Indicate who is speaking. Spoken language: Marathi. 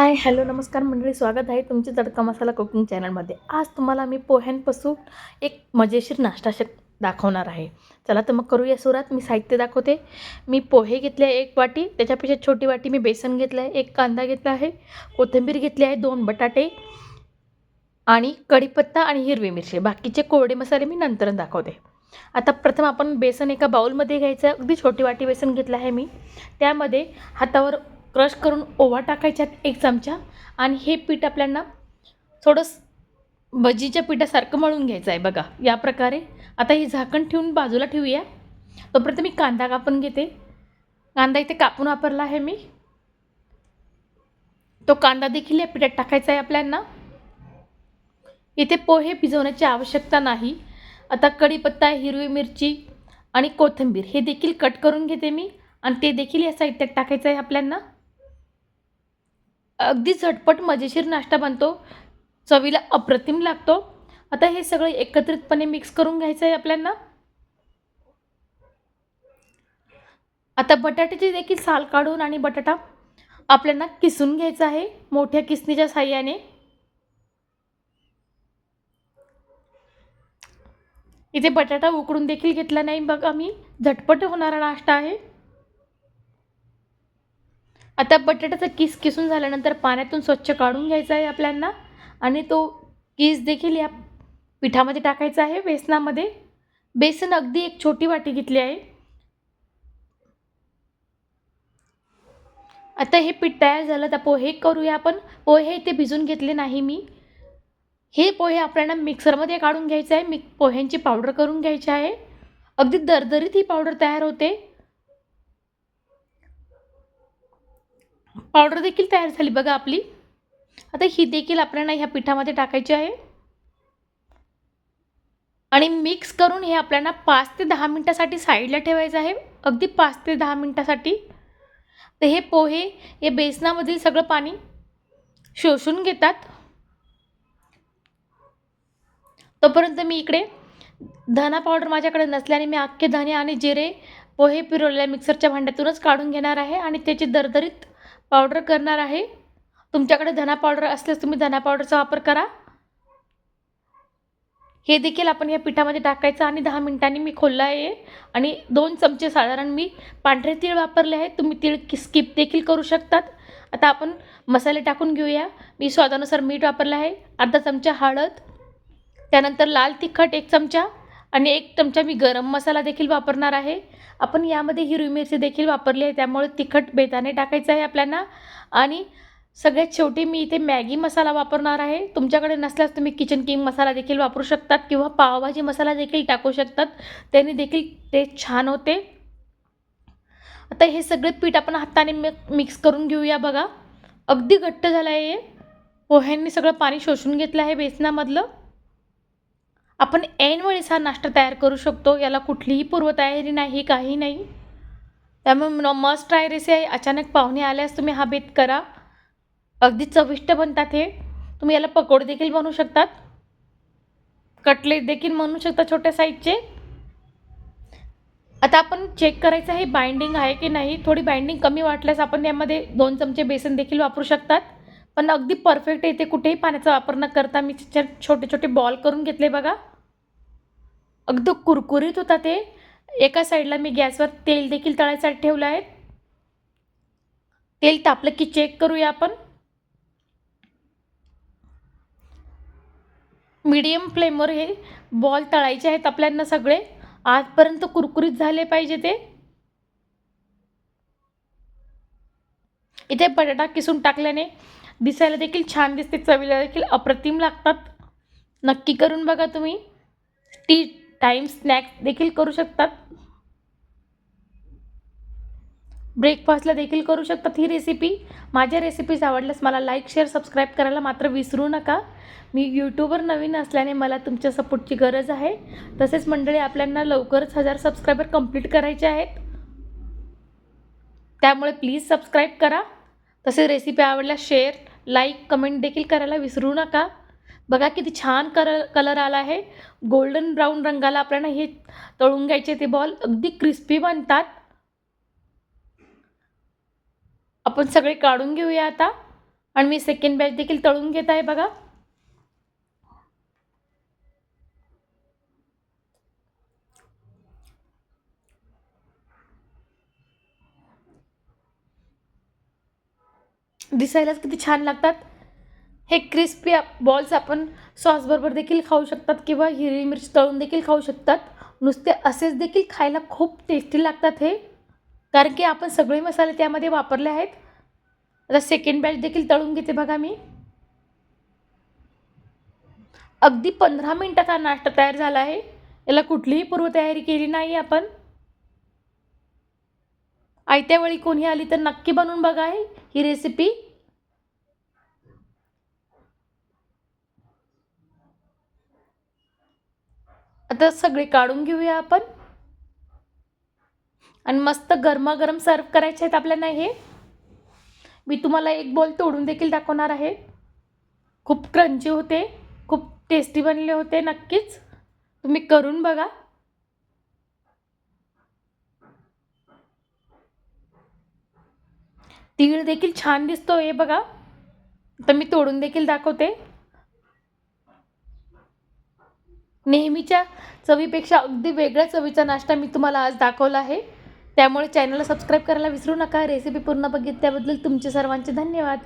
Speaker 1: हाय हॅलो नमस्कार मंडळी स्वागत आहे तुमचे तडका मसाला कुकिंग चॅनलमध्ये. आज तुम्हाला मी पोह्यांपासून एक मजेशीर नाश्ता शक दाखवणार आहे. चला तर मग करूया सुरात मी साहित्य दाखवते. मी पोहे घेतले आहे एक वाटी त्याच्यापेक्षा छोटी वाटी मी बेसन घेतलं आहे एक कांदा घेतला आहे कोथिंबीर घेतली आहे दोन बटाटे आणि कढीपत्ता आणि हिरवी मिरची. बाकीचे कोरडे मसाले मी नंतर दाखवते. आता प्रथम आपण बेसन एका बाऊलमध्ये घ्यायचं अगदी छोटी वाटी बेसन घेतलं आहे मी. त्यामध्ये हातावर क्रश करून ओवा टाकायच्यात एक चमचा आणि हे पीठ आपल्याला थोडं भजीच्या पिठासारखं मळून घ्यायचं आहे बघा या प्रकारे. आता हे झाकण ठेवून बाजूला ठेवूया. तोपर्यंत मी कांदा कापून घेते. कांदा इथे कापून वापरला आहे मी. तो कांदा देखील या पिठात टाकायचा आहे आपल्याला इथे पोहे भिजवण्याची आवश्यकता नाही. आता कढीपत्ता हिरवी मिरची आणि कोथिंबीर हे देखील कट करून घेते मी आणि ते देखील या साहित्यात टाकायचं आहे आपल्याला अगदी झटपट मजेशीर नाश्ता बनतो. चवीला अप्रतिम लागतो. आता हे सगळं एकत्रितपणे मिक्स करून घ्यायचं आहे आपल्याला आता बटाट्याची देखील साल काढून आणि बटाटा आपल्याला किसून घ्यायचा आहे मोठ्या किसणीच्या साह्याने. इथे बटाटा उकडून देखील घेतला नाही बघा मी. झटपट होणारा नाश्ता आहे. आता बटाट्याचा किस किसून झाल्यानंतर पाण्यातून स्वच्छ काढून घ्यायचा आहे आपल्यांना. आणि तो किस देखील या पिठामध्ये टाकायचा आहे बेसनामध्ये. बेसन अगदी एक छोटी वाटी घेतली आहे. आता हे पीठ तयार झालं तर पोहे करूया आपण. पोहे इथे भिजून घेतले नाही मी. हे पोहे आपल्याला मिक्सरमध्ये काढून घ्यायचं आहे. मिक पोह्यांची पावडर करून घ्यायची आहे. अगदी दरदरीत ही पावडर तयार होते. पावडर देखील तयार झाली बघा आपली. आता ही देखील आपल्याला ह्या पिठामध्ये टाकायची आहे. आणि मिक्स करून हे आपल्याला पाच ते दहा मिनटासाठी साईडला ठेवायचं आहे. अगदी पाच ते दहा मिनटासाठी. तर हे पोहे हे बेसनामधील सगळं पाणी शोषून घेतात. तोपर्यंत मी इकडे धना पावडर माझ्याकडे नसल्याने मी अख्खे धने आणि जिरे पोहे पिरवलेल्या मिक्सरच्या भांड्यातूनच काढून घेणार आहे आणि त्याची दरदरीत पावडर करणार आहे. तुमच्याकडे धना पावडर असल्यास तुम्ही धना पावडरचा वापर करा. हे देखील आपण या पिठामध्ये टाकायचं आणि दहा मिनिटांनी मी खोलला आहे आणि दोन चमचे साधारण मी पांढरे तीळ वापरले आहेत तुम्ही तीळ की स्किप देखील करू शकतात. आता आपण मसाले टाकून घेऊया. मी स्वादानुसार मीठ वापरलं आहे. अर्धा चमचा हळद. त्यानंतर लाल तिखट एक चमचा. आणि एक चमचा मी गरम मसाला देखील वापरणार आहे. आपण यामध्ये हिरवी मिरची देखील वापरली आहे त्यामुळे तिखट बेताने टाकायचं आहे आपल्याला. आणि सगळ्यात शेवटी मी इथे मॅगी मसाला वापरणार आहे. तुमच्याकडे नसल्यास तुम्ही किचन किंग मसाला देखील वापरू शकतात किंवा पावभाजी मसाला देखील टाकू शकतात. त्याने देखील टेस्ट छान होते. आता हे सगळे पीठ आपण हाताने मिक्स करून घेऊया बघा. अगदी घट्ट झालं आहे पोह्यांनी सगळं पाणी शोषून घेतलं आहे बेसनामधलं. आपण ऐन वेळेस हा नाश्ता तयार करू शकतो याला कुठलीही पूर्वतयारी नाही काही नाही. त्यामुळे मस्ट ट्राय रेसी आहे. अचानक पाहुणे आल्यास तुम्ही हा बेत करा. अगदी चविष्ट बनतात हे. तुम्ही याला पकोडे देखील बनवू शकतात. कटलेट देखील बनवू शकता छोट्या साईजचे. आता आपण चेक करायचं आहे बाइंडिंग आहे की नाही. थोडी बाइंडिंग कमी वाटल्यास आपण यामध्ये दोन चमचे बेसन देखील वापरू शकतात. पण अगदी परफेक्ट येते कुठेही पाण्याचा वापर न करता मी छोटे छोटे बॉल करून घेतले बघा. अगदी कुरकुरीत होता ते. एका साईडला मी गॅसवर तेल देखील तळायसाठी ठेवलं आहे. तेल तापलं की चेक करूया आपण. मीडियम फ्लेमवर हे बॉल तळायचे आहेत आपल्यांना सगळे. आजपर्यंत कुरकुरीत झाले पाहिजे ते. इथे बटाटा किसून टाकल्याने दिसायला देखील छान दिसते. चवीला देखील अप्रतिम लागतात. नक्की करून बघा तुम्ही. टी टाईम स्नॅक्स देखील करू शकतात. ब्रेकफास्टला देखील करू शकतात ही रेसिपी माझ्या रेसिपीज आवडल्यास मला लाईक शेअर सबस्क्राईब करायला मात्र विसरू नका. मी यूट्यूबवर नवीन असल्याने मला तुमच्या सपोर्टची गरज आहे. तसेच मंडळी आपल्यांना लवकरच हजार सबस्क्रायबर कंप्लीट करायचे आहेत. त्यामुळे प्लीज सबस्क्राईब करा. तसेच रेसिपी आवडल्यास शेअर लाईक कमेंट देखील करायला विसरू नका. बघा किती छान कलर कलर आला आहे. गोल्डन ब्राऊन रंगाला आपल्याला हे तळून घ्यायचे ते बॉल अगदी क्रिस्पी बनतात. आपण सगळे काढून घेऊया आता. आणि मी सेकंड बॅच देखील तळून घेत आहे बघा. दिसायलाच किती छान लागतात. हे क्रिस्पी बॉल्स आपण सॉसबरोबर देखील खाऊ शकतात किंवा हिरवी मिरची तळून देखील खाऊ शकतात. नुसते असेच देखील खायला खूप टेस्टी लागतात हे. कारण की आपण सगळे मसाले त्यामध्ये वापरले आहेत. आता सेकंड बॅच देखील तळून घेते बघा मी. अगदी पंधरा मिनटात हा नाश्ता तयार झाला आहे. याला कुठलीही पूर्वतयारी केली नाही आपण. आयत्या वेळी कोणी आली तर नक्की बनवून बघा ही. रेसिपी आता सगळे काढून घेऊया आपण. आणि मस्त गरमागरम सर्व करायचे आहेत आपल्याला हे. मी तुम्हाला एक बॉल तोडून देखील दाखवणार आहे. खूप क्रंची होते खूप टेस्टी बनले होते नक्कीच. तुम्ही करून बघा. तीळ देखील छान दिसतो हे बघा. तर मी तोडून देखील दाखवते. नेहमीच्या चवीपेक्षा अगदी वेगळ्या चवीचा नाश्ता मी तुम्हाला आज दाखवला आहे. त्यामुळे चॅनलला सबस्क्राईब करायला विसरू नका. रेसिपी पूर्ण बघितल्याबद्दल तुमचे सर्वांचे धन्यवाद.